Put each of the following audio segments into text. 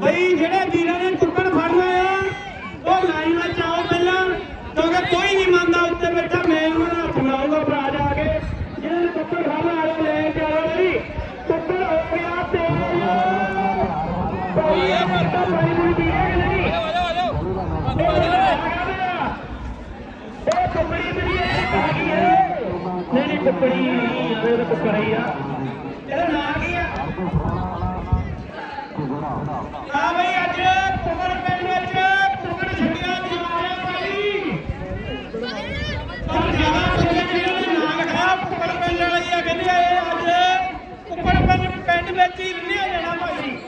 ਬਈ ਜਿਹੜੇ ਵੀਰਾਂ ਨੇ ਕੁੱਕੜ ਫੜਨਾ ਆ ਉਹ ਲਾਈਨ ਵਿੱਚ ਆਓ ਪਹਿਲਾਂ ਕਿਉਂਕਿ ਕੋਈ ਨਹੀਂ ਮੰਨਦਾ ਉੱਤੇ ਬੈਠਾ ਮੈਂ ਉਹਨਾਂ ਨੂੰ ਹੱਥ ਮਿਲਾਉਂਗਾ ਭਰਾ ਜਾ ਕੇ। ਜਿਹਨਾਂ ਨੇ ਕੁੱਕੜ ਫੜਨਾ ਆਓ ਲੈ ਕੇ ਆਓ ਬਈ। ਕੁੱਕੜ ਹੋ ਗਿਆ ਤੇ ਕੋਈ ਇਹ ਪਤਾ ਪਾਣੀ ਪੂਰੀ ਪੀ ਰਿਹਾ ਕਿ ਨਹੀਂ? ਇਹ ਕੁੱਕੜੀ ਮੇਰੀ ਇਹ ਹੈਗੀ ਹੈ। ਨਹੀਂ ਨਹੀਂ ਕੁੱਕੜੀ ਨਹੀਂ ਇਹ ਤਾਂ ਕੁੱਕੜ ਹੀ ਆ ਇਹਦਾ ਨਾਂ ਕੀ ਆ ਹਾਂ ਬਈ ਅੱਜ ਕੁੱਕੜ ਪਿੰਡ ਵਿੱਚ ਕੁੱਕੜ ਛੱਡੀਆਂ ਜਮਾਇਆ ਭਾਈ ਪਰ ਜ਼ਿਆਦਾ ਕੁੱਕੜ ਜਿਹੜਿਆਂ ਨੇ ਨਾਂ ਲਿਖਿਆ ਕੁੱਕੜ ਪਿੰਡ ਵਾਲੀ ਆ ਕਹਿੰਦੇ ਇਹ ਅੱਜ ਕੁੱਕੜ ਪਿੰਡ ਪਿੰਡ ਵਿੱਚ ਹੀ ਰਹਿੰਦੇ ਆ ਜਾਣਾ ਭਾਈ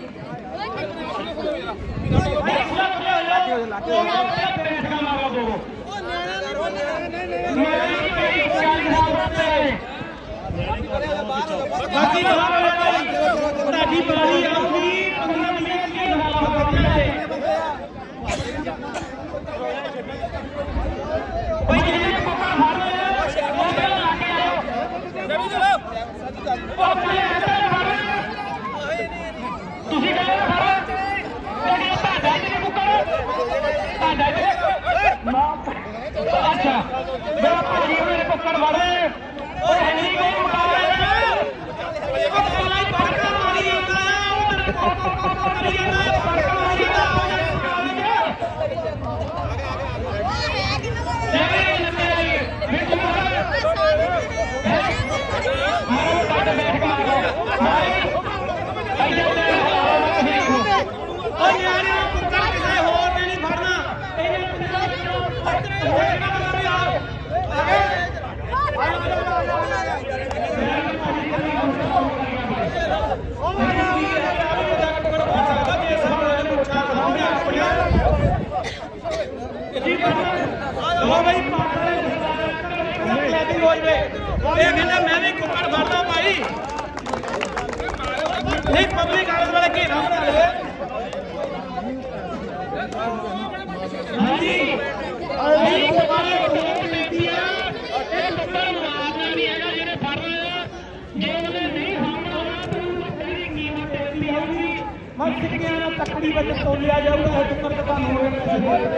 ਬਾਕੀ ਤੁਹਾਡੀ ਬਾਰੀ ਆਉਗੀ 15 ਮਿੰਟ ਦੀ ਹਾਲਾ ਕਰਦੇ ਕੋਈ ਜਿਹੜੇ ਪੱਕਾ ਹਾਰ ਰਹੇ ਆ ਉਹ ਤੇ ਲਾ ਕੇ ਆਓ ਜਮੀ ਚਲੋ ਉਹ ਪਹਿਲੇ ਇੱਧਰ ਹਾਰ ਤੁਸੀਂ ਕਹਿੰਦੇ ਹਾਰ ਤੁਹਾਡੀ ਤੁਹਾਡਾ ਜੀ ਕੁੱਕਰ ਤੁਹਾਡਾ ਜੀ ਮਾਂ ਅੱਛਾ। ਮੇਰਾ ਭਾਜੀ ਮੇਰੇ ਕੁੱਕਰ ਵਾਲੇ ਉਹ ਹੈ ਨਹੀਂ ਕੋਈ ਮੁਕਾਬਲਾ ਉਹ ਪਹਿਲਾਂ ਹੀ ਪੜਕਾ ਮਾਰੀ ਜਾਂਦਾ ਉਹ ਮੇਰੇ ਕੋਲ ਕੋਲ ਕੋਲ ਕਰੀ ਜਾਂਦਾ ਪੜਕਾ ਮਾਰੀ ਜਾਂਦਾ ਆ ਮੇਰੇ ਮੁਕਾਬਲੇ 'ਚ ਉਹ ਨਿਆਣੇ ਨੂੰ ਕੁੱਕੜ ਕਿਸੇ ਹੋਰ ਨੇ ਨਹੀਂ ਫੜਨਾ ਇਹਨੇ ਪਿੰਡਾਂ ਵਿੱਚੋਂ ਪੱਤਰੇ ਹੋਏਗਾ ਤੁਸੀਂ ਆਓ ਲੋ ਬਈ ਪਾਣੀ ਹੋ ਜਵੇ ਇਹ ਕਹਿੰਦਾ, ਮੈਂ ਵੀ ਕੁੱਕੜ ਫੜਦਾ ਭਾਈ। ਨਹੀਂ ਪਬਲਿਕ ਆਲੇ ਵਾਲੇ ਘੇਰਾ ਬਣਾ ਲਵੇ ਹਾਂਜੀ। ਅਈ ਕੁੱਕੜ ਕੋਲ ਲੈਂਦੀ ਆ। ਇਹ ਕੁੱਕੜ ਮਾਰਨਾ ਨਹੀਂ ਹੈਗਾ, ਜਿਹੜੇ ਫੜ ਰਹੇ ਆ। ਜੇ ਉਹਨੇ ਨਹੀਂ ਸਾਹਮਣਾ ਹੋਣਾ ਤਾਂ ਉਹਨੂੰ ਤੇਰੀ ਕੀਮਤ ਦੇਣੀ ਹੋਊਗੀ ਮੈਂ ਸਿੱਕਿਆਂ ਨਾਲ ਤੱਕੜੀ ਵਿੱਚ ਤੋਲਿਆ ਜਾਊਗਾ ਉਹ ਕੁੱਕੜ ਤਾਂ ਤੁਹਾਨੂੰ ਹੋਵੇ ਪਿੱਛੇ ਹੋ ਜਾ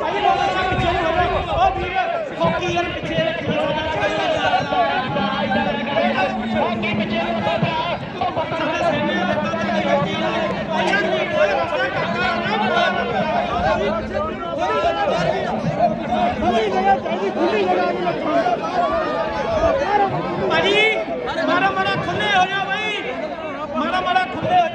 ਭਾਈ ਲੋਕਾਂ ਦਾ ਪਿੱਛੇ ਹੋ ਜਾ ਉਹ ਵੀਰ ਹੋਕੀ ਯਾਰ ਪਿੱਛੇ ਰੱਖੀ ਹੋਕੀ ਪਿੱਛੇ ਹੋ ਜਾ ਉਹ ਬੱਤਾ ਸਾਡੇ ਸੇਨੇ ਬੱਤਾ ਤੇ ਹੋਕੀ ਭਾਈ ਯਾਰ ਕੋਈ ਕੋਈ ਰਸਤਾ ਕਰਦਾ ਖੁੱਲੀ ਜਗ੍ਹਾ ਚਾਹੀਦੀ ਖੁੱਲੀ ਜਗ੍ਹਾ ਭਾਜੀ, ਮਾਰਾ ਮਾਰਾ ਖੁੱਲੇ ਹੋ ਜਾ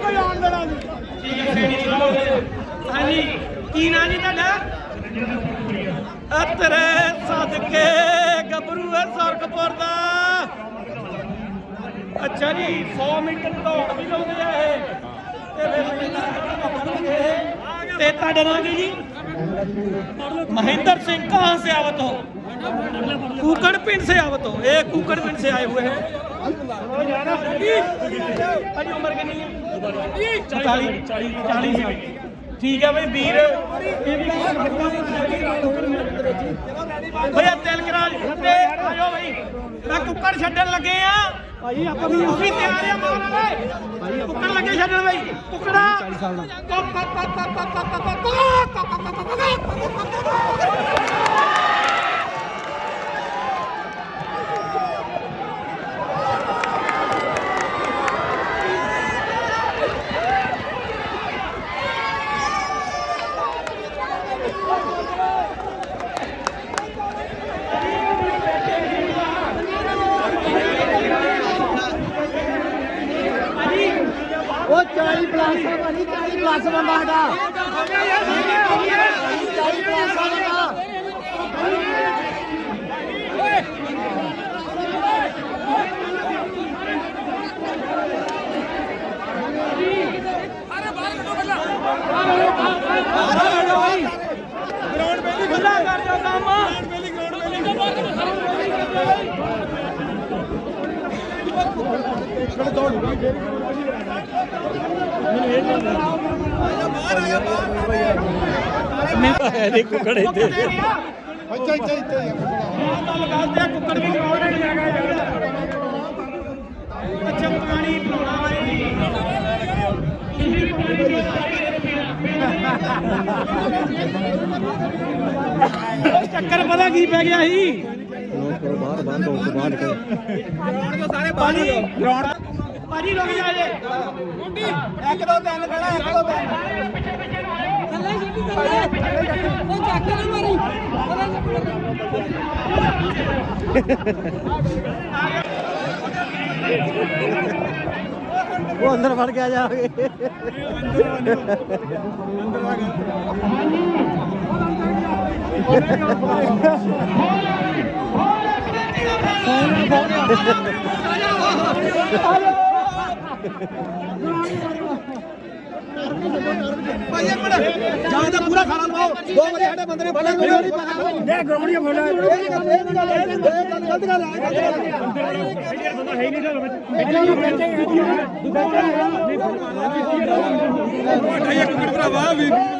ਖੁੱਲੇ ਹੋ ਜਾ ਭਾਈ ਹਾਂਜੀ ਕੀ ਨਾਂ ਜੀ ਤੁਹਾਡਾ ਅਤਰੇ ਸਦਕੇ ਗੱਭਰੂ ਹੈ ਸਰਕਪੁਰ ਦਾ ਅੱਛਾ ਜੀ 100 ਮੀਟਰ ਦੌੜ ਵੀ ਲਾਉਂਦੇ ਆ ਇਹ ਤੇ ਫਿਰ ਇਹ ਤੇ ਤੁਹਾਡਾ ਨਾਮ ਕੀ ਜੀ महेंद्र सिंह कहाँ से आवत हो कुकड़ पिंड से आवत हो ये कुकड़ पिंड से आए हुए हैं अजी उम्र कितनी है चालीस चालीस ठीक है भाई वीर भैया तेल करा ते आयो भाई मैं कुकड़ छड्डन लगे आ ਭਾਈ ਆਪਾਂ ਵੀ ਤੁਸੀਂ ਤਿਆਰ ਆ ਮਾਰਨ ਓਏ ਕੁੱਕੜ ਲੱਗੇ ਛੱਡਣ ਬਾਈ ਕੁੱਕੜਾ 40 ਸਾਲ ਦਾ ਭਾਜੀ 40 ਪਲੱਸ ਬੰਦਾ ਸਾਡਾ 40 ਪਲੱਸ ਬੰਦਾ ਗਰਾਊਂਡ ਪਹਿਲੀ ਖੁੱਲਾ ਕਰ ਦਿਓ ਕੰਮ ਗਰਾਊਂਡ ਪਹਿਲੀ ਗਰਾਊਂਡ ਪਹਿਲੀ ਇਹਦੇ ਕੁਕੜੇ ਤੇ ਅੱਛਾ ਅੱਛਾ ਇੱਥੇ ਗੱਲ ਕਰਦੇ ਆ ਕੁੱਕੜ ਵੀ ਗਰਾਉਂਡ ਨਹੀਂ ਹੈਗਾ ਯਾਰ ਅੱਛਾ ਪੁਰਾਣੀ ਬਣਾਉਣਾ ਏ ਚੱਕਰ ਪਤਾ ਕੀ ਪੈ ਗਿਆ ਸੀ? ਬਾਹਰ ਬਾਹਰ ਤੋਂ ਬਾਹਰ ਨਿਕਲ ਸਾਰੇ ਪਾਣੀ ਗਰਾਉਂਡ ਭਾਜੀ ਰੁਕ ਜਾ ਜੇ। ਮੁੰਡੀ। ਇੱਕ ਦੋ ਤਿੰਨ ਖੜਾ ਇੱਕ ਦੋ ਤਿੰਨ। ਪਿੱਛੇ ਪਿੱਛੇ ਨੂੰ ਆਇਓ ਥੱਲੇ ਸਿੱਧੀ ਥੱਲੇ। ਉਹ ਚੱਕ ਨਾ ਮਾਰੀ। ਉਹ ਅੰਦਰ ਵੜ ਕੇ ਆ ਜਾਓਗੇ ਜਾਂ ਤਾਂ ਪੂਰਾ ਖਾਣਾ ਪਾਓ ਦੋ ਵਾਰੀ ਸਾਡੇ ਬੰਦੇ ਨੇ ਫੜਿਆ ਮੈਨੂੰ ਨਹੀਂ ਪਤਾ ਇਹ ਗਰਾਉਂਡੀਆਂ ਫੋੜਾ ਇਹ ਗੱਲ ਇਹ ਗੱਲ ਇਹ ਗੱਲ ਗਲਤ ਗੱਲ ਹੈ ਗਲਤ ਗੱਲ ਹੈ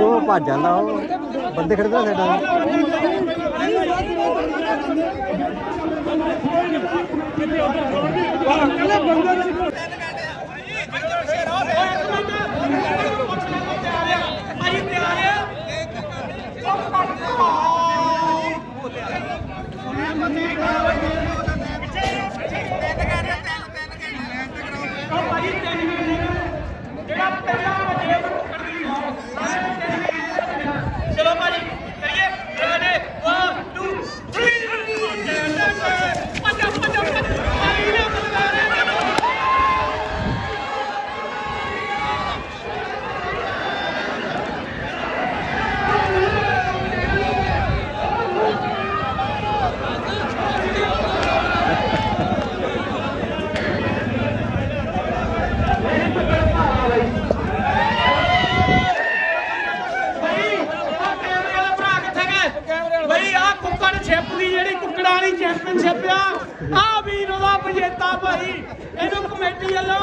ਉਹ ਭੱਜ ਜਾਂਦਾ ਉਹ? ਬੰਦੇ ਖੜੇ ਤਾਂ। ਸਾਡਾ ਭਾਜੀ ਤਿਆਰ ਆ ਜਿਹੜਾ ਪਹਿਲਾ ਵਜੇ ਚਲੋ ਭਾਜੀ ਕਰੀਏ ਰੈਡੀ 1 2 3 ਪੱਜਾ ਪੱਜਾ ਭਾਜੀ ਨੇ ਬਈ ਆ ਕੈਮਰੇ ਵਾਲਾ ਭਰਾ ਕਿੱਥੇ ਗਏ ਬਈ ਆ ਕੁੱਕੜ ਛਿਪ ਦੀ ਜਿਹੜੀ ਕੁੱਕੜਾਂ ਵਾਲੀ ਚੈਂਪੀਅਨਸ਼ਿਪ ਆ ਆ ਵੀਰ ਉਹਦਾ ਵਿਜੇਤਾ ਭਾਈ ਇਹਨੂੰ ਕਮੇਟੀ ਵੱਲੋਂ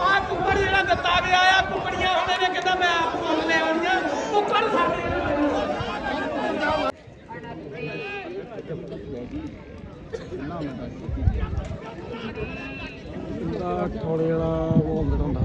ਆ ਕੁੱਕੜ ਜਿਹੜਾ ਦਿੱਤਾ ਗਿਆ ਆ ਕੁੱਕੜੀਆਂ ਹੁਣ ਇਹਨੇ ਕਹਿੰਦਾ ਮੈਂ ਆਪ ਮੁੱਲ ਲੈ ਆਉਣੀਆਂ ਕੁੱਕੜ ਸਾਡੇ ਥੋੜੇ ਵਾਲਾ ਬੋਲ ਦਿੰਦਾ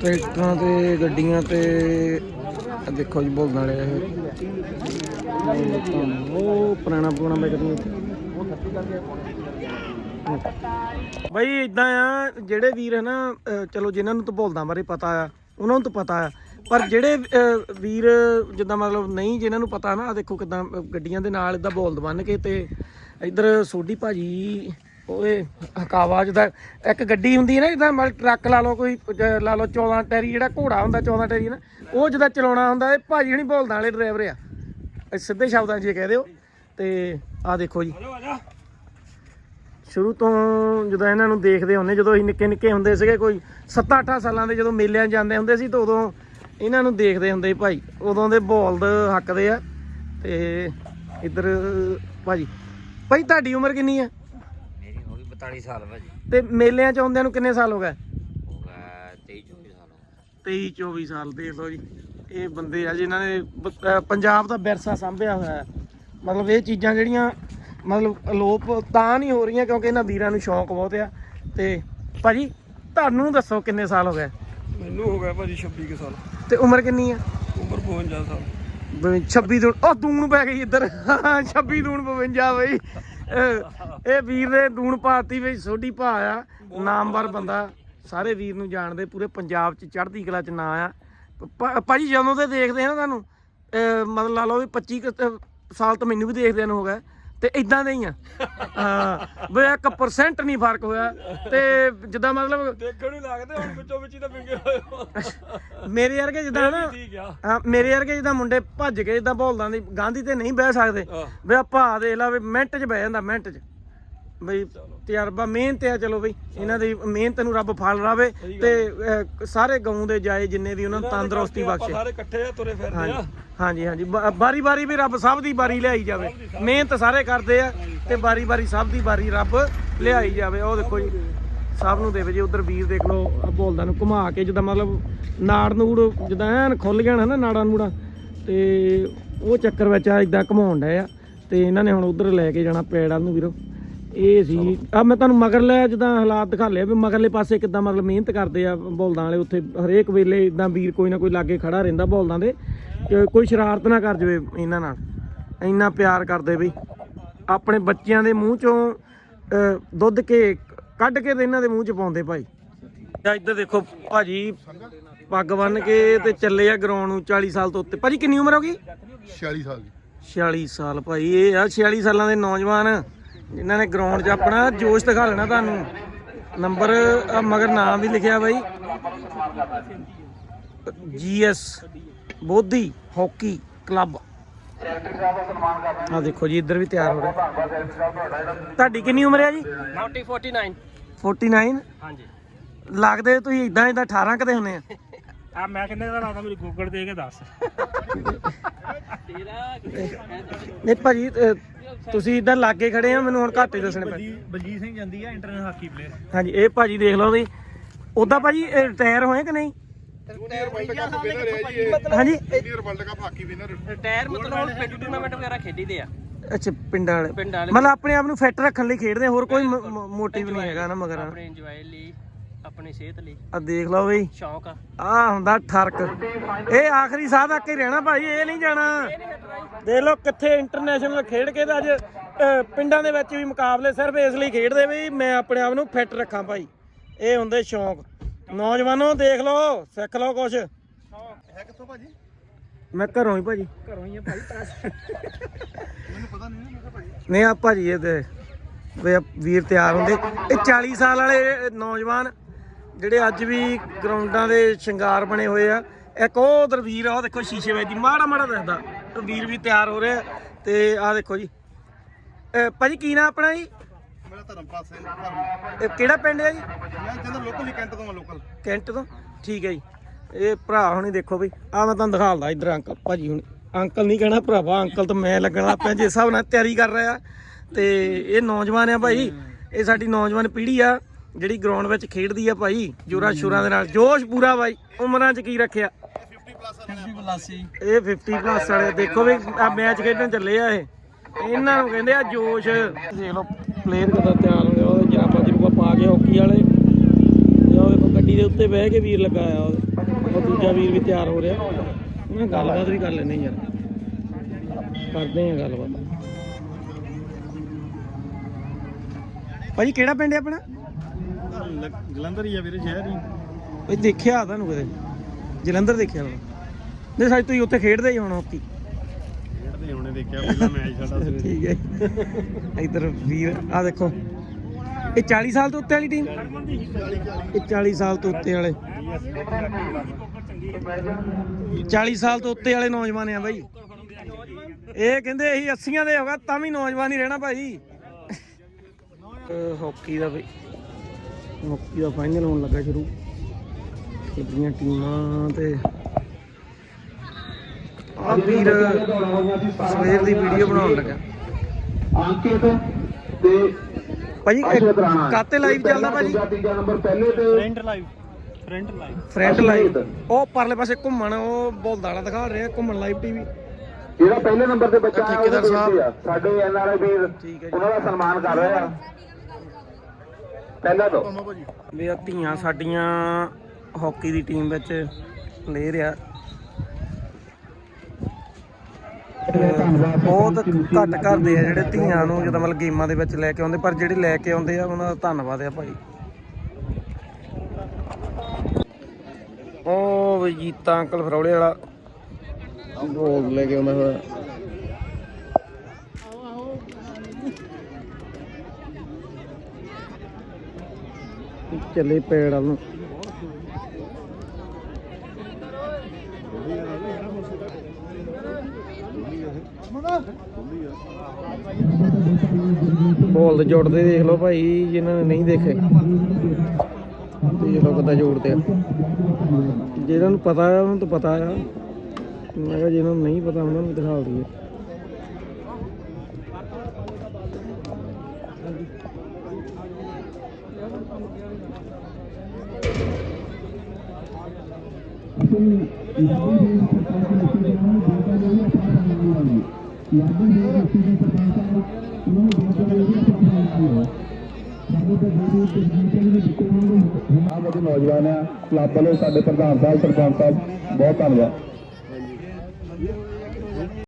ਟਰੈਕਟਰਾਂ ਤੇ ਗੱਡੀਆਂ ਤੇ ਆਹ ਦੇਖੋ ਜੀ ਬੋਲਣ ਵਾਲੇ ਇਹ। ਉਹ ਪੁਰਾਣਾ ਪੁਰਾਣਾ ਮੈਂ ਕਦੀ ਬਈ ਇਦਾਂ ਆ, ਜਿਹੜੇ ਵੀਰ ਹੈ ਨਾ ਚਲੋ ਜਿਨ੍ਹਾਂ ਨੂੰ ਤਾਂ ਬੋਲਦਾ ਬਾਰੇ ਪਤਾ ਆ, ਉਹਨਾਂ ਨੂੰ ਤਾਂ ਪਤਾ ਆ। ਪਰ ਜਿਹੜੇ ਵੀਰ ਜਿੱਦਾਂ ਮਤਲਬ ਨਹੀਂ, ਜਿਨ੍ਹਾਂ ਨੂੰ ਪਤਾ ਨਾ, ਆਹ ਦੇਖੋ ਕਿਦਾਂ ਗੱਡੀਆਂ ਦੇ ਨਾਲ ਇਦਾਂ ਬੋਲਦ ਬੰਨ ਕੇ ਤੇ ਇੱਧਰ ਸੋਢੀ ਭਾਜੀ ਓਏ ਹਕਾਵਾ ਜਿਹਦਾ ਇੱਕ ਗੱਡੀ ਹੁੰਦੀ ਹੈ ਨਾ ਜਿੱਦਾਂ ਮਤਲਬ ਟਰੱਕ ਲਾ ਲਓ ਕੋਈ ਜ- ਲਾ ਲਓ 14 ਟੈਰੀ ਜਿਹੜਾ ਘੋੜਾ ਹੁੰਦਾ 14 ਟੈਰੀ ਨਾ ਉਹ ਜਿਹਦਾ ਚਲਾਉਣਾ ਹੁੰਦਾ ਇਹ ਭਾਜੀ ਹਣੀ ਬੋਲਦਾਂ ਵਾਲੇ ਡਰਾਈਵਰ ਆ। ਇਹ ਸਿੱਧੇ ਸ਼ਬਦਾਂ 'ਚ ਇਹ ਕਹਿ ਦਿਓ। ਤੇ ਆਹ ਦੇਖੋ ਜੀ। ਸ਼ੁਰੂ ਤੋਂ ਜਦੋਂ ਇਹਨਾਂ ਨੂੰ ਦੇਖਦੇ ਹੁੰਦੇ ਜਦੋਂ ਅਸੀਂ ਨਿੱਕੇ ਨਿੱਕੇ ਹੁੰਦੇ ਸੀਗੇ ਕੋਈ 7-8 ਸਾਲਾਂ ਦੇ ਜਦੋਂ ਮੇਲਿਆਂ 'ਚ ਜਾਂਦੇ ਹੁੰਦੇ ਸੀ ਤਾਂ ਉਦੋਂ ਇਹਨਾਂ ਨੂੰ ਦੇਖਦੇ ਹੁੰਦੇ ਸੀ ਭਾਈ। ਉਦੋਂ ਦੇ ਬੋਲਦ ਹੱਕਦੇ ਆ। ਤੇ ਇੱਧਰ ਭਾਜੀ ਭਾਈ ਤੁਹਾਡੀ ਉਮਰ ਕਿੰਨੀ ਹੋ ਗਈ 42 ਸਾਲ ਭਾਜੀ। ਤੇ ਮੇਲਿਆਂ 'ਚ ਆਉਂਦਿਆਂ ਨੂੰ ਕਿੰਨੇ ਸਾਲ ਹੋ ਗਏ? ਹੋ ਗਿਆ 23 24 ਸਾਲ ਹੋ ਗਏ। 23 24 ਸਾਲ ਦੇਖ ਲਓ ਜੀ। ਇਹ ਬੰਦੇ ਆ ਜਿਨ੍ਹਾਂ ਨੇ ਬ- ਅਹ ਪੰਜਾਬ ਦਾ ਵਿਰਸਾ ਸਾਂਭਿਆ ਹੋਇਆ ਹੈ। ਮਤਲਬ ਇਹ ਚੀਜ਼ਾਂ ਜਿਹੜੀਆਂ ਮਤਲਬ ਅਲੋਪ ਤਾਂ ਨਹੀਂ ਹੋ ਰਹੀਆਂ ਕਿਉਂਕਿ ਇਹਨਾਂ ਵੀਰਾਂ ਨੂੰ ਸ਼ੌਂਕ ਬਹੁਤ ਆ। ਤੇ ਭਾਜੀ ਤੁਹਾਨੂੰ ਦੱਸੋ ਕਿੰਨੇ ਸਾਲ ਹੋ ਗਏ? ਮੈਨੂੰ ਹੋ ਗਿਆ ਭਾਜੀ 26 ਕੁ ਸਾਲ। ਤੇ ਉਮਰ ਕਿੰਨੀ ਆ? ਉਮਰ 52 ਸਾਲ। ਬਈ 26 ਦੂਣ ਉਹ ਦੂਣ ਪੈ ਗਈ ਇੱਧਰ। 26 ਦੂਣ 52 ਬਈ। ਇਹ ਇਹ ਵੀਰ ਨੇ ਦੂਣ ਪਾਤੀ ਬਈ ਸੋਢੀ ਭਾ ਆ, ਨਾਮਵਰ ਬੰਦਾ। ਸਾਰੇ ਵੀਰ ਨੂੰ ਜਾਣਦੇ, ਪੂਰੇ ਪੰਜਾਬ ਚ ਚੜ੍ਹਦੀ ਕਲਾ ਚ ਨਾਂ ਆ। ਭ- ਭਾਜੀ ਜਦੋਂ ਤੇ ਦੇਖਦੇ ਆ ਨਾ ਤੁਹਾਨੂੰ, ਅਹ, ਮਤਲਬ ਲਾ ਲਓ ਵੀ 25 ਕੁ ਤ- ਸਾਲ ਤੋਂ ਮੈਨੂੰ ਵੀ ਦੇਖਦੇ ਨੂੰ ਹੋ ਗਿਆ। ਤੇ ਇਦਾਂ ਦੇ ਹੀ ਆ। ਹਾਂ ਬਈ 1% ਨਹੀਂ ਫ਼ਰਕ ਹੋਇਆ। ਤੇ ਜਿੱਦਾਂ ਮਤਲਬ ਦੇਖਣ ਨੂੰ ਲੱਗਦੇ ਹੁਣ ਵਿੱਚੋਂ ਵਿੱਚ ਹੀ ਤਾਂ ਵਿੰਗੇ ਹੋਏ ਹੋ। ਮੇਰੇ ਵਰਗੇ ਜਿੱਦਾਂ ਨਾ ਠੀਕ ਆ। ਹਾਂ ਮੇਰੇ ਵਰਗੇ ਜਿੱਦਾਂ ਮੁੰਡੇ ਭੱਜ ਕੇ ਜਿੱਦਾਂ ਬੋਲਦਾਂ ਦੀ ਗਾਂਧੀ ਤੇ ਨਹੀਂ ਬਹਿ ਸਕਦੇ। ਆਹ। ਵੀ ਆ ਭਾ ਦੇਖ ਲਾ ਵੀ ਮਿੰਟ 'ਚ ਬਹਿ ਜਾਂਦਾ ਮਿੰਟ 'ਚ। ਬਈ ਤਜਰਬਾ ਮਿਹਨਤ ਆ ਚਲੋ ਬਈ। ਇਹਨਾਂ ਦੀ ਮਿਹਨਤ ਨੂੰ ਰੱਬ ਫਲ ਰਾਵੇ ਤੇ ਸਾਰੇ ਗਾਉਂ ਦੇ ਜਾਏ ਜਿੰਨੇ ਵੀ ਉਹਨਾਂ ਨੂੰ ਤੰਦਰੁਸਤੀ ਬਖਸ਼ੇ। ਸਾਰੇ ਇਕੱਠੇ ਆ ਤੁਰੇ ਫਿਰਦੇ ਆ। ਹਾਂਜੀ ਹਾਂਜੀ ਬਾਰੀ ਬਾਰੀ ਵੀ ਰੱਬ ਸਭ ਦੀ ਬਾਰੀ ਲਿਆਈ ਜਾਵੇ। ਮਿਹਨਤ ਸਾਰੇ ਕਰਦੇ ਆ ਤੇ ਬਾਰੀ ਬਾਰੀ ਸਭ ਦੀ ਬਾਰੀ ਰੱਬ ਲਿਆਈ ਜਾਵੇ। ਉਹ ਦੇਖੋ ਜੀ ਸਭ ਨੂੰ ਦੇਵੇ ਜੀ। ਉਧਰ ਵੀਰ ਦੇਖ ਲਓ ਬੋਲਦਾ ਨੂੰ ਘੁਮਾ ਕੇ ਜਿੱਦਾਂ ਮਤਲਬ ਨਾੜ ਨੂੜ ਜਿੱਦਾਂ ਐਨ ਖੁੱਲ ਜਾਣਾ ਨਾ ਨਾੜਾਂ ਨੂੜਾਂ। ਤੇ ਉਹ ਚੱਕਰ ਵਿੱਚ ਆ ਇਦਾਂ ਘਮਾਉਣ ਡਏ ਆ। ਤੇ ਇਹਨਾਂ ਨੇ ਹੁਣ ਉਧਰ ਲੈ ਕੇ ਜਾਣਾ ਪੈੜ ਨੂੰ ਵੀਰੋ। ਇਹ ਸੀ। ਆ ਮੈਂ ਤੁਹਾਨੂੰ ਮਗਰ ਲਿਆ ਜਿੱਦਾਂ ਹਾਲਾਤ ਦਿਖਾ ਲਿਆ ਵੀ ਮਗਰਲੇ ਪਾਸੇ ਕਿੱਦਾਂ ਮਤਲਬ ਮਿਹਨਤ ਕਰਦੇ ਆ ਬੋਲਦਾਂ ਵਾਲੇ ਉੱਥੇ ਹਰੇਕ ਵੇਲੇ ਇਦਾਂ ਵੀਰ ਕੋਈ ਨਾ ਕੋਈ ਲਾਗੇ ਖੜਾ ਰਹਿੰਦਾ ਬੋਲਦਾਂ ਦੇ। ਕੋਈ ਸ਼ਰਾਰਤ ਨਾ ਕਰ ਜਾਵੇ ਇਹਨਾਂ ਨਾਲ। ਇੰਨਾ ਪਿਆਰ ਕਰਦੇ ਬਈ ਆਪਣੇ ਬੱਚਿਆਂ ਦੇ ਮੂੰਹ ਚੋਂ ਦੁੱਧ ਕੇ ਕੱਢ ਕੇ ਤੇ ਇਹਨਾਂ ਦੇ ਮੂੰਹ ਚ ਪਾਉਂਦੇ ਭਾਈ। ਆ ਇੱਧਰ ਦੇਖੋ ਭਾਜੀ ਪੱਗ ਬੰਨ ਕੇ ਤੇ ਚੱਲੇ ਆ ਗਰਾਊਂਡ ਨੂੰ 40 ਸਾਲ ਤੋਂ ਉੱਤੇ। ਭਾਜੀ ਕਿੰਨੀ ਉਮਰ ਹੋ ਗਈ? 46 ਸਾਲ ਦੀ 46 ਸਾਲ ਭਾਈ ਇਹ ਆ 46 ਸਾਲਾਂ ਦੇ ਨੌਜਵਾਨ। ਜਿਨ੍ਹਾਂ ਨੇ ਗਰਾਊਂਡ 'ਚ ਆਪਣਾ ਜੋਸ਼ ਦਿਖਾ ਲੈਣਾ ਤੁਹਾਨੂੰ। ਨੰਬਰ ਮਗਰ ਨਾਮ ਵੀ ਲਿਖਿਆ ਬਾਈ। GS Bodhi hockey club. ਆ ਦੇਖੋ ਜੀ ਇੱਧਰ ਵੀ ਤਿਆਰ ਹੋ ਰਿਹਾ। ਤੁਹਾਡੀ ਕਿੰਨੀ ਉਮਰ ਹੈ ਜੀ? 49 49 ਹਾਂਜੀ। ਲੱਗਦੇ ਤੁਸੀਂ ਇਦਾਂ ਇਦਾਂ 18 ਕਦੇ ਹੁੰਨੇ ਆ। ਆ ਮੈਂ ਕਿੰਨੇ ਦਾ ਲਾਦਾ ਮੇਰੀ ਗੂਗਲ ਦੇ ਕੇ ਦੱਸ। ਨਹੀਂ ਭਾਜੀ ਤੁਸੀਂ ਇਦਾਂ ਲਾਗੇ ਖੜੇ ਆ ਮੈਨੂੰ ਹੁਣ ਘੱਟ ਹੀ ਦੱਸਣੇ ਪੈਣੇ। ਬਲਜੀਤ ਸਿੰਘ ਜਾਂਦੀ ਆ ਇੰਟਰਨੈਸ਼ਨਲ ਹਾਕੀ ਪਲੇਅਰ ਹਾਂਜੀ ਇਹ ਭਾਜੀ ਦੇਖ ਲਓ ਵੀ ਉਦਾਂ ਭਾਜੀ ਰਿਟਾਇਰ ਹੋਏ ਕਿ ਨਹੀਂ? ਜੂਨੀਅਰ ਵਰਲਡ ਕੱਪ ਵਿਨਰ ਹੈ ਜੀ ਇਹ ਹਾਂਜੀ? Junior world cup hockey winner retire ਮਤਲਬ ਹੁਣ ਪਿੰਡ ਟੂਰਨਾਮੈਂਟ ਵਗੈਰਾ ਖੇਡੀਦੇ ਆ। ਅੱਛਾ ਪਿੰਡਾਂ ਵਾਲੇ। ਪਿੰਡ ਵਾਲੇ। ਮਤਲਬ ਆਪਣੇ ਆਪ ਨੂੰ ਫਿੱਟ ਰੱਖਣ ਲਈ ਖੇਡਦੇ ਹੋਰ ਕੋਈ ਮੋਟਿਵ ਨਹੀਂ ਹੈਗਾ ਨਾ ਮਗਰ। ਆਪਣੇ ਇੰਜੋਏ ਲਈ। ਆਪਣੀ ਸਿਹਤ ਲਈ। ਆ ਦੇਖ ਲਓ ਬਈ। ਸ਼ੌਂਕ ਆ। ਆ ਹੁੰਦਾ ਠਰਕ। ਇਹ ਆਖਰੀ ਸਾਹ ਤੱਕ ਹੀ ਰਹਿਣਾ ਭਾਈ ਇਹ ਨਹੀਂ ਜਾਣਾ। ਦੇਖ ਲਓ ਕਿੱਥੇ ਇੰਟਰਨੈਸ਼ਨਲ ਖੇਡ ਕੇ ਤਾਂ ਅੱਜ ਪਿੰਡਾਂ ਦੇ ਵਿੱਚ ਵੀ ਮੁਕਾਬਲੇ ਸਿਰਫ ਇਸ ਲਈ ਖੇਡਦੇ ਵੀ ਮੈਂ ਆਪਣੇ ਆਪ ਨੂੰ ਫਿੱਟ ਰੱਖਾਂ ਭਾਈ। ਇਹ ਹੁੰਦੇ ਸ਼ੌਂਕ। ਨੌਜਵਾਨੋ ਦੇਖ ਲਓ ਸਿੱਖ ਲਓ ਕੁਛ। ਹੈ ਕਿੱਥੋਂ ਭਾਜੀ ਮੈਂ ਘਰੋਂ ਹੀ ਭਾਜੀ। ਘਰੋਂ ਹੀ ਆ ਭਾਈ ਮੈਨੂੰ ਪਤਾ ਨਹੀਂ ਨਾ ਮੈਂ ਕਿਹਾ ਭਾਜੀ ਨਹੀਂ ਆ ਭਾਜੀ ਇਹ ਤੇ ਵੀ ਆ ਵੀਰ ਤਿਆਰ ਹੁੰਦੇ। ਇਹ 40 ਸਾਲ ਵਾਲੇ ਨੌਜਵਾਨ ਜਿਹੜੇ ਅੱਜ ਵੀ ਗਰਾਊਂਡਾਂ ਦੇ ਸ਼ਿੰਗਾਰ ਬਣੇ ਹੋਏ ਆ ਇੱਕ ਉਹ ਉਧਰ ਵੀਰ ਆ ਉਹ ਦੇਖੋ ਸ਼ੀਸ਼ੇ ਵਿੱਚ ਦੀ ਮਾੜਾ ਮਾੜਾ ਦਿਖਦਾ। ਵੀਰ ਵੀ ਤਿਆਰ ਹੋ ਰਿਹਾ ਤੇ ਆਹ ਦੇਖੋ ਜੀ। ਭਾਜੀ ਕੀ ਨਾਮ ਆਪਣਾ ਜੀ? ਮੇਰਾ ਧਰਮਪਾਲ ਸਿੰਘ ਧਰਮ। ਇਹ ਕਿਹੜਾ ਪਿੰਡ ਹੈ ਜੀ? ਮੈਂ ਕਹਿੰਦਾ ਲੋਕਲ ਹੀ ਕੈਂਟ ਤੋਂ ਲੋਕਲ ਕੈਂਟ ਤੋਂ? ਠੀਕ ਹੈ ਜੀ। ਇਹ ਭਰਾ ਹੁਣੀ ਦੇਖੋ ਬਈ। ਆ ਮੈਂ ਤੁਹਾਨੂੰ ਦਿਖਾਉਂਦਾ ਇੱਧਰ ਅੰਕਲ ਭਾਜੀ ਹੁਣ। ਅੰਕਲ ਨਹੀਂ ਕਹਿਣਾ ਭਰਾਵਾ ਅੰਕਲ ਤਾਂ ਮੈਂ ਲੱਗਣ ਲੱਗ ਪਿਆ ਜਿਸ ਹਿਸਾਬ ਨਾਲ ਤਿਆਰੀ ਕਰ ਰਿਹਾ। ਤੇ ਇਹ ਨੌਜਵਾਨ ਆ ਭਾਈ ਇਹ ਸਾਡੀ ਨੌਜਵਾਨ ਪੀੜ੍ਹੀ ਆ। ਜਿਹੜੀ ਗਰਾਊਂਡ ਵਿੱਚ ਖੇਡਦੀ ਆ ਭਾਈ, ਜੋਰਾਂ ਸ਼ੋਰਾਂ ਦੇ ਨਾਲ। ਜੋਸ਼ ਪੂਰਾ ਭਾਈ ਉਮਰਾਂ 'ਚ ਕੀ ਰੱਖਿਆ? 50 ਪਲੱਸ ਇਹ 50 ਪਲੱਸ ਵਾਲੇ, ਦੇਖੋ ਵੀ ਆ ਮੈਚ ਖੇਡਣ ਚੱਲੇ ਆ ਇਹ। ਇਹਨਾਂ ਨੂੰ ਕਹਿੰਦੇ ਆ ਜੋਸ਼। ਦੇਖ ਲਓ ਪਲੇਅਰ ਕਿਦਾਂ ਤਿਆਰ ਹੋ ਗਿਆ ਉਹਦੇ ਜਰਾਬਾ ਜਰੂਬਾ ਪਾ ਕੇ ਹਾਕੀ ਵਾਲੇ। ਤੇ ਉਹ ਗੱਡੀ ਦੇ ਉੱਤੇ ਬਹਿ ਕੇ ਵੀਰ ਲੱਗਾ ਆ ਉਹ ਦੂਜਾ ਵੀਰ ਵੀ ਤਿਆਰ ਹੋ ਰਿਹਾ। ਉਹਨਾਂ ਗੱਲਬਾਤ ਵੀ ਕਰ ਲੈਣੇ ਯਾਰ। ਕਰਦੇ ਆ ਗੱਲਬਾਤ। ਭਾਜੀ ਕਿਹੜਾ ਪਿੰਡ ਹੈ ਆਪਣਾ? ਜਲੰਧਰ ਹੀ ਆ ਵੀਰੇ ਸ਼ਹਿਰ ਹੀ। ਇਹ ਦੇਖਿਆ ਤੁਹਾਨੂੰ ਕਦੇ? ਜਲੰਧਰ ਦੇਖਿਆ ਹੋਣਾ। ਨਹੀਂ ਸਾਡੀ ਤੁਸੀਂ ਉੱਥੇ ਖੇਡਦੇ ਹੀ ਹੋਣਾ ਹਾਕੀ ਖੇਡਦੇ ਹੁਣੇ ਦੇਖਿਆ ਪਹਿਲਾ ਮੈਚ ਸਾਡਾ ਸਵੇਰੇ ਠੀਕ ਹੈ। ਇੱਧਰ ਵੀਰ ਆ ਦੇਖੋ। ਇਹ 40 ਸਾਲ ਤੋਂ ਉੱਤੇ ਵਾਲੀ ਟੀਮ ਇਹ 40 ਸਾਲ ਤੋਂ ਉੱਤੇ ਵਾਲੇ। 40 ਸਾਲ ਤੋਂ ਉੱਤੇ ਵਾਲੇ ਨੌਜਵਾਨ ਆ ਬਾਈ। ਇਹ ਕਹਿੰਦੇ ਅਸੀਂ 80ਆਂ ਦੇ ਹੋਗਾ ਤਾਂ ਵੀ ਨੌਜਵਾਨ ਹੀ ਰਹਿਣਾ ਭਾਈ। ਹਾਕੀ ਦਾ ਵੀ ਹਾਕੀ ਦਾ ਫਾਈਨਲ ਹੋਣ ਲੱਗਾ ਸ਼ੁਰੂ। ਖੇਡੀਆਂ ਟੀਮਾਂ ਤੇ ਆ ਵੀਰ ਸਵੇਰ ਦੀ ਵੀਡੀਓ ਬਣਾਉਣ ਲੱਗਾ। ਅੰਕਿਤ ਤੇ ਭਾਜੀ ਕਾਤੇ ਲਾਈਵ ਚੱਲਦਾ ਭਾਜੀ? ਦੂਜਾ ਤੀਜਾ ਨੰਬਰ ਪਹਿਲੇ ਤੇ front live front live front live ਉਹ ਪਰਲੇ ਪਾਸੇ ਘੁੰਮਣ ਉਹ ਬੋਲਦਾਲਾ ਦਿਖਾ ਰਿਹਾ ਘੁੰਮਣ ਲਾਈਵ ਟੀਵੀ ਜਿਹੜਾ ਪਹਿਲੇ ਨੰਬਰ ਤੇ ਬੱਚਾ ਠੇਕੇਦਾਰ ਸਾਹਿਬ। ਸਾਡੇ ਐਨਆਰਆਈ ਵੀਰ ਉਹਨਾਂ ਦਾ ਸਨਮਾਨ ਕਰ ਰਹੇ। ਆ ਪਹਿਲਾਂ ਤੋਂ? ਵੀ ਆ ਧੀਆਂ ਸਾਡੀਆਂ ਹਾਕੀ ਦੀ ਟੀਮ ਵਿੱਚ ਪਲੇਅਰ ਆ। ਬਹੁਤ ਘੱਟ ਕਰਦੇ ਆ ਜਿਹੜੇ ਧੀਆਂ ਨੂੰ ਜਦੋਂ ਮਤਲਬ ਗੇਮਾਂ ਦੇ ਵਿੱਚ ਲੈ ਕੇ ਆਉਂਦੇ ਪਰ ਜਿਹੜੇ ਲੈ ਕੇ ਆਉਂਦੇ ਆ ਉਹਨਾਂ ਦਾ ਧੰਨਵਾਦ ਆ ਭਾਈ। ਉਹ ਵੀ ਜੀਤਾ ਅੰਕਲ ਫਰੌਲੇ ਵਾਲਾ। ਬੋਲ ਲੈ ਕੇ ਆਉਂਦਾ ਹੋਇਆ। ਚੱਲੇ ਪੇੜ ਵੱਲ ਨੂੰ। ਬੋਲ ਜੋੜਦੇ ਦੇਖ ਲਓ ਭਾਈ, ਜਿਨ੍ਹਾਂ ਨੇ ਨਹੀਂ ਦੇਖੇ। ਦੇਖ ਲਓ ਕਿੱਦਾਂ ਜੋੜਦੇ ਆ। ਜਿਹਨਾਂ ਨੂੰ ਪਤਾ ਆ, ਉਹਨਾਂ ਨੂੰ ਪਤਾ ਆ। ਮੈਂ ਕਿਹਾ ਜਿਹਨਾਂ ਨੂੰ ਨਹੀਂ ਪਤਾ, ਉਹਨਾਂ ਨੂੰ ਦਿਖਾ ਦਈਏ ਆਹ ਜਿਹੜੇ ਨੌਜਵਾਨ ਆ ਕਲੱਬ ਵੱਲੋਂ ਸਾਡੇ ਪ੍ਰਧਾਨ ਸਾਹਿਬ ਸਰਪੰਚ ਸਾਹਿਬ ਬਹੁਤ ਧੰਨਵਾਦ।